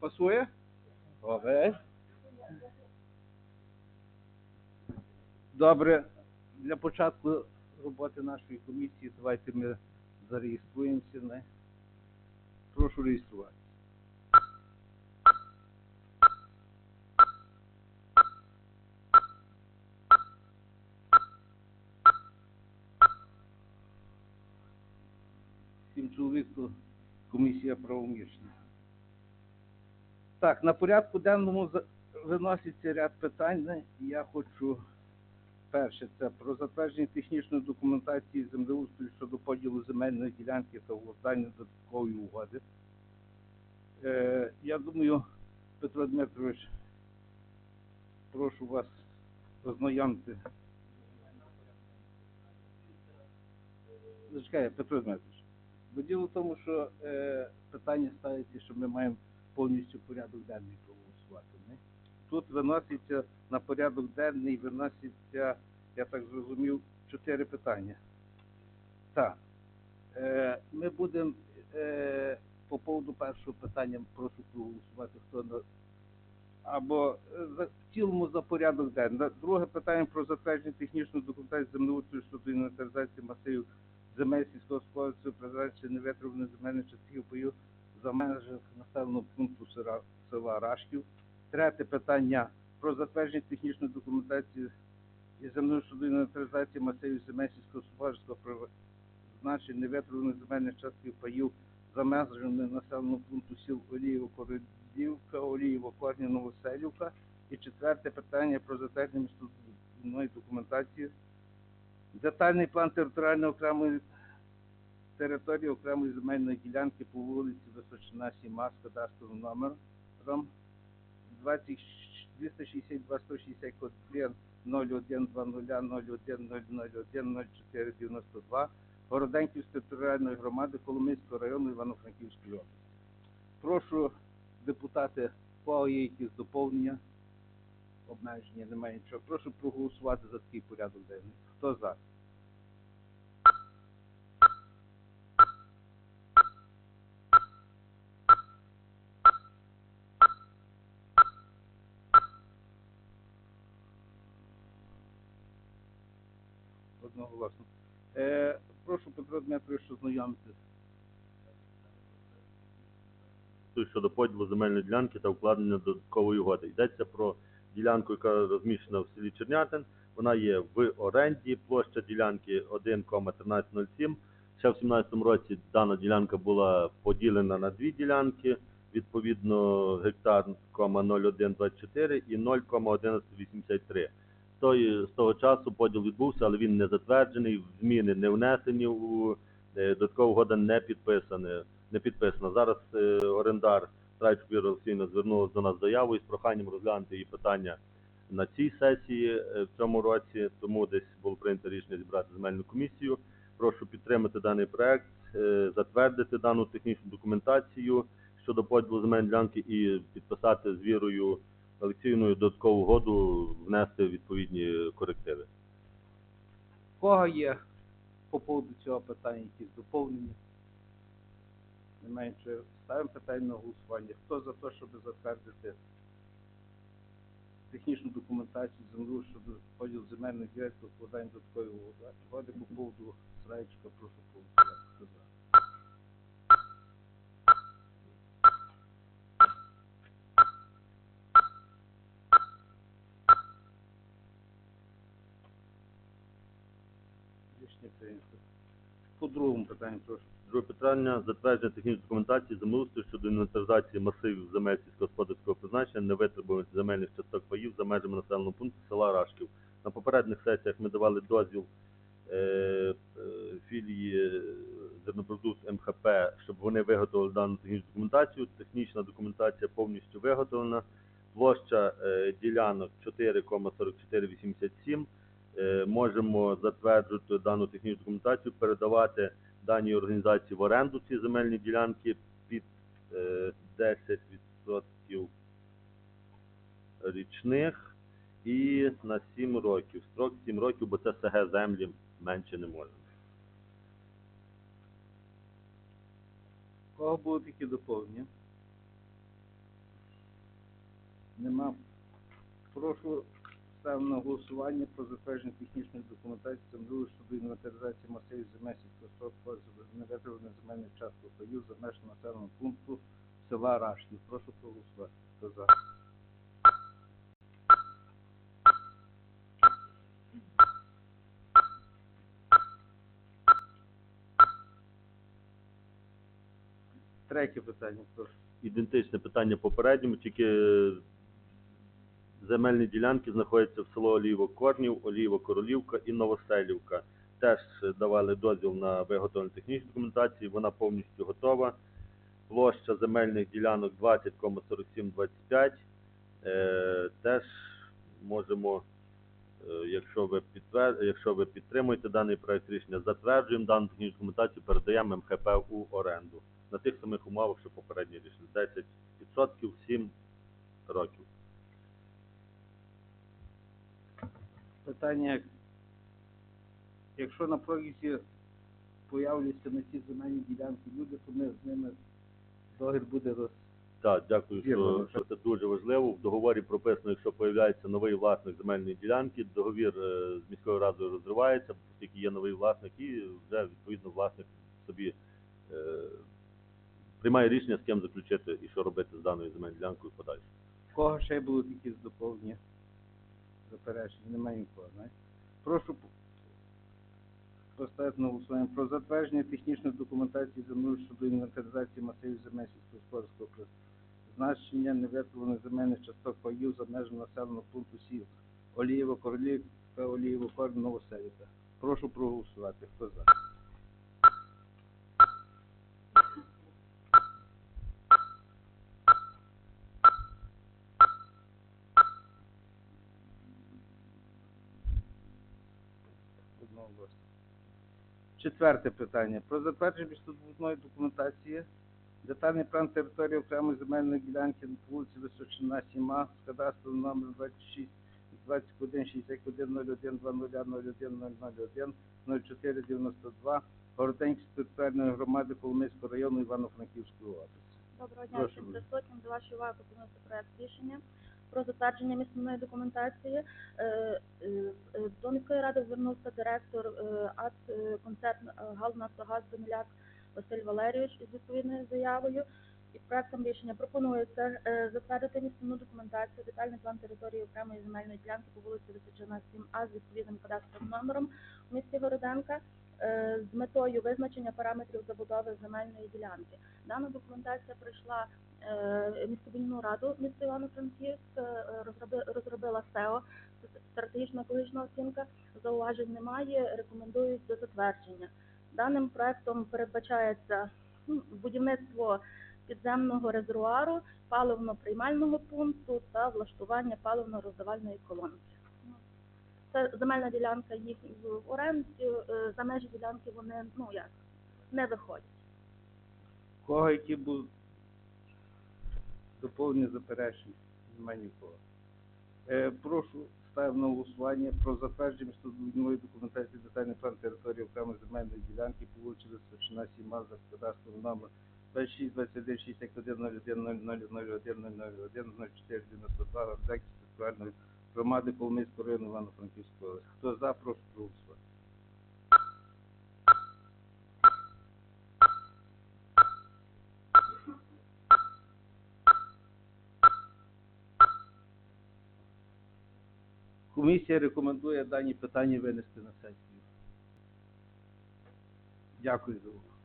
Пасує? Добре. Добре. Для початку роботи нашої комісії давайте ми зареєструємося. Не? Прошу реєструвати. Сім чоловік то комісія правомірна. Так, на порядку денному виноситься ряд питань. Я хочу перше це про затвердження технічної документації землеустрою щодо поділу земельної ділянки та укладання додаткової угоди. Е, я думаю, Петро Дмитрович, прошу вас ознайомити. Зачекай, Петро Дмитрович. Бо діло в тому, що е, питання ставиться, що ми маємо повністю порядок денний проголосувати. Не? Тут виноситься на порядок денний, виноситься, я так зрозумів, чотири питання. Так. Е, ми будемо е, по поводу першого питання, прошу проголосувати, хто на або е, за, в цілому за порядок денний. Друге питання про затвердження технічної документації землеустрою щодо інвентаризації масивів земель сільськогосподарської призначення невитриманих земельних частків пою за межах населеного пункту села, Рашків. Третє питання про затвердження технічної документації і щодо інвентаризації масивів земель сільськогосподарського призначення невитриманих земельних частків паїв за межами населеного пункту сіл Олієво Кородівка, Олієво Корні, Новоселівка. І четверте питання про затвердження містобудівної документації Детальний план територіальної окремої території окремої земельної ділянки по вулиці Височина 7 з кадастровим номером 20 262 160 код 3 01 20 01 001 04 92 Городенківської територіальної громади Коломийського району Івано-Франківської області. Прошу депутати, є якісь доповнення, обмеження, немає нічого. Прошу проголосувати за такий порядок денний. Хто за? Одноголосно. Е, прошу Петро Дмитрович ознайомитися. щодо поділу земельної ділянки та укладення додаткової угоди. Йдеться про ділянку, яка розміщена в селі Чернятин. Вона є в оренді. Площа ділянки 1,1307. Ще в 2017 році дана ділянка була поділена на дві ділянки. Відповідно, гектар 0,0124 і 0,1183. З тої- З того часу поділ відбувся, але він не затверджений, зміни не внесені у е, додаткова угода не підписана. Не підписана. Зараз е, орендар Трайчук Олексійовна звернулася до нас з заявою з проханням розглянути її питання на цій сесії е, в цьому році, тому десь було прийнято рішення зібрати земельну комісію. Прошу підтримати даний проект, е, затвердити дану технічну документацію щодо поділу земельної ділянки і підписати з вірою Олексійною додаткову угоду, внести відповідні корективи. У кого є по поводу цього питання якісь доповнення? Немає нічого. Ставимо питання на голосування. Хто за те, щоб затвердити технічну документацію землю щодо поділ земельних ділянок укладання додаткової угоди по поводу Сраєчка, прошу проголосувати. Хто за? Рішення прийнято. По другому питанню прошу. Друге питання затвердження технічної документації землеустрою щодо інвентаризації масивів земель сільськогосподарського призначення, невитребуваних земельних часток паїв за межами населеного пункту села Рашків. На попередніх сесіях ми давали дозвіл е, е, філії е, зернопродукт МХП, щоб вони виготовили дану технічну документацію. Технічна документація повністю виготовлена. Площа е, ділянок 4,4487. Е, можемо затверджувати дану технічну документацію, передавати даній організації в оренду ці земельні ділянки під е, 10% річних і на 7 років. Строк 7 років, бо це СГ землі менше не можна. Кого будуть такі доповнення? Нема. Прошу ставимо на голосування про затвердження технічної документації землею щодо інвентаризації масивів земель сільськогосподарського невитребуваних земельних часток паїв за межами населеного пункту села Рашків. Прошу проголосувати. Третє питання, прошу. Ідентичне питання попередньому, тільки земельні ділянки знаходяться в село Оліво-Корнів, Оліво-Королівка і Новоселівка. Теж давали дозвіл на виготовлення технічної документації, вона повністю готова. Площа земельних ділянок 20,4725. Е, теж можемо, е, якщо ви, підтвер... якщо ви підтримуєте даний проект рішення, затверджуємо дану технічну документацію, передаємо МХП у оренду на тих самих умовах, що попереднє рішення. 10% 7 років. Питання, якщо на протязі появляться на ці земельні ділянки люди, то ми з ними договір буде роз... Так, дякую, що, що це дуже важливо. В договорі прописано, якщо появляється новий власник земельної ділянки, договір е, з міською радою розривається, оскільки є новий власник, і вже відповідно власник собі е, приймає рішення, з ким заключити і що робити з даною земельною ділянкою подальше. Кого ще будуть якісь доповнення? Заперечення? Немає нікого, знаєте? Прошу поставити на голосування про затвердження технічної документації землю щодо інвентаризації масивів земель сільськогосподарського призначення невиготовлених земельних часток паїв за межами населеного пункту сіл. Олієво, Королівка, Олієво, Корн, Новоселіка. Прошу проголосувати. Хто за? Одноголосно. Четверте питання. Про затвердження містобудівної документації. Детальний план території окремої земельної ділянки на вулиці Височина, Сіма, з кадастровим номер 26 21 61 01 20 01 001 04 92 Городенської територіальної громади Коломийського району Івано-Франківської області. Доброго дня всім присутнім. До вашої уваги пропонується проект рішення про затвердження місцевої документації. Е, е, е, До міської ради звернувся директор АТ концерн е, «Галнафтогаз» Даниляк Василь Валерійович із відповідною заявою. І проектом рішення пропонується затвердити місцеву документацію, детальний план території окремої земельної ділянки по вулиці Височина 7А з відповідним кадастровим номером в місті Городенка з метою визначення параметрів забудови земельної ділянки. Дана документація пройшла е, раду міста Івано-Франківськ, е, розроби- розробила СЕО, стратегічна екологічна оцінка, зауважень немає, рекомендують до затвердження. Даним проектом передбачається ну, будівництво підземного резервуару, паливно-приймального пункту та влаштування паливно-роздавальної колонки. Це земельна ділянка їх в оренді, е, за межі ділянки вони ну як не виходять. Кого які будуть доповнені заперечення? Немає нікого. Е, прошу ставимо на голосування про затвердження містобудівної документації детальний план території окремої земельної ділянки по вулиці Височина, Сіма, за кадастровим номер 26 21 61 01 0001 001 04 92 Гордекської територіальної громади Коломийського району Івано-Франківської області. Хто за, прошу проголосувати. Комісія рекомендує дані питання винести на сесію. Дякую за увагу.